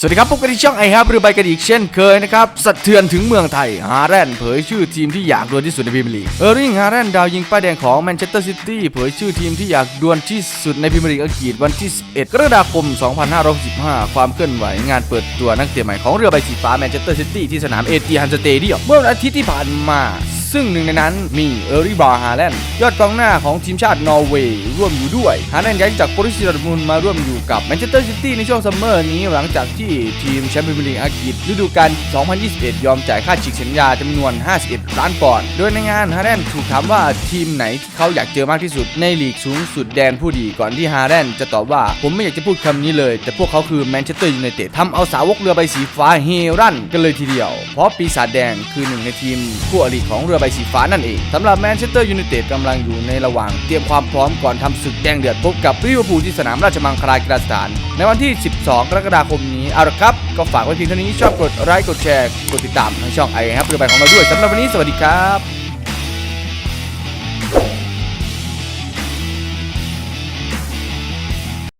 สวัสดีครับพบกันที่ช่องไอฮับเรือใบกันอีกเช่นเคยนะครับสะเทือนถึงเมืองไทย ฮาแรนเผยชื่อทีมที่อยากดวลที่สุดในพรีเมียร์ลีก เออร์ริง ฮาแรนดาวยิงป้ายแดงของแมนเชสเตอร์ซิตี้เผยชื่อทีมที่อยากดวลที่สุดในพรีเมียร์ลีกอังกฤษวันที่ 11 กรกฎาคม 2565 ความเคลื่อนไหวงานเปิดตัวนักเตะใหม่ของเรือใบสีฟ้าแมนเชสเตอร์ซิตี้ที่สนามเอติฮันสเตเดียมเมื่อวันอาทิตย์ที่ผ่านมา ซึ่งหนึ่งในนั้นมีเออริบาฮาแลนด์ยอดกองหน้าของทีมชาตินอร์เวย์ร่วมอยู่ด้วย ฮาแลนด์ย้ายจากโปรตุเกสดอร์ทมุนมาร่วมอยู่กับแมนเชสเตอร์ซิตี้ในช่วงซัมเมอร์นี้หลังจากที่ทีมแชมเปี้ยนส์ลีกอังกฤษฤดูกาล 2021 ยอมจ่ายค่าฉีกสัญญาจำนวน 51 ล้านปอนด์ โดยในงานฮาแลนด์ถูกถามว่าทีมไหนที่เขาอยากเจอมากที่สุดในลีกสูงสุดแดนผู้ดีก่อนที่ฮาแลนด์จะตอบว่าผมไม่อยากจะพูดคำนี้เลย แต่พวกเขาคือแมนเชสเตอร์ยูไนเต็ดทำเอาสาวกเรือใบสีฟ้าเฮรั่นกันเลยทีเดียว เพราะปีศาจแดงคือหนึ่งในทีมคู่อริของเรือใบสีฟ้านั่นเองสำหรับแมนเชสเตอร์ยูไนเต็ดกำลังอยู่ในระหว่างเตรียมความพร้อมก่อนทำศึกแดงเดือดพบกับลิเวอร์พูลที่สนามราชมังคลากีฬาสถาน ในวันที่ 12 กรกฎาคมนี้เอาละครับ ก็ฝากไว้เพียงเท่านี้ชอบกดไลค์กดแชร์กดติดตามทางช่องไอครับเรือใบของเราด้วยสำหรับวันนี้สวัสดีครับ